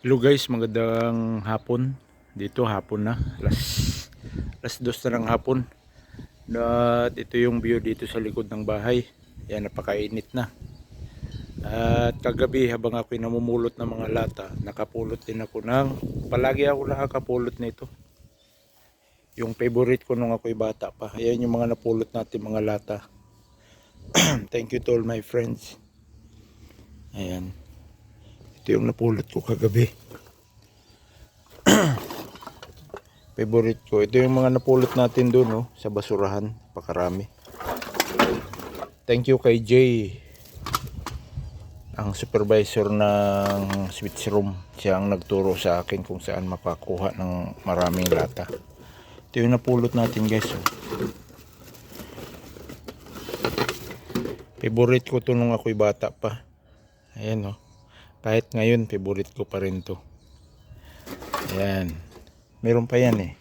Hello guys, magandang hapon. Dito hapon na. Alas, alas dos na ng hapon. At ito yung view dito sa likod ng bahay. Yan, napakainit na. At kagabi habang ako'y namumulot ng mga lata, nakapulot din ako ng, palagi ako nakakapulot nito. Yung favorite ko nung ako'y bata pa. Ayan yung mga napulot natin mga lata. Thank you to all my friends. Ayan. Ito yung napulot ko kagabi. Favorite ko. Ito yung mga napulot natin doon, no? Sa basurahan. Pakarami. Thank you kay Jay. Ang supervisor ng switch room. Siya ang nagturo sa akin kung saan makakuha ng maraming lata. Ito yung napulot natin guys. oh. Favorite ko to nung ako'y bata pa. Ayan oh. Kahit ngayon, favorite ko pa rin to. Ayan. Meron pa yan eh.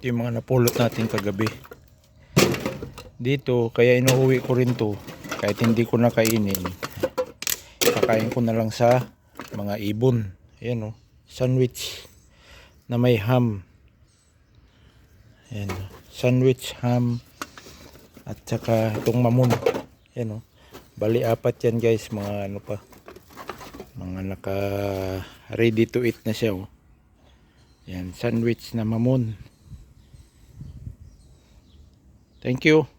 Ito yung mga napulot natin kagabi. Dito, kaya inuuwi ko rin to. Kahit hindi ko nakainin. Kakain ko na lang sa mga ibon. Ayan oh. Sandwich na may ham. Ayan. Sandwich, ham, at saka itong mamon. Yan o. Bali apat yan guys. Mga ano pa. Mga naka ready to eat na siya o. Yan. Sandwich na mamon. Thank you.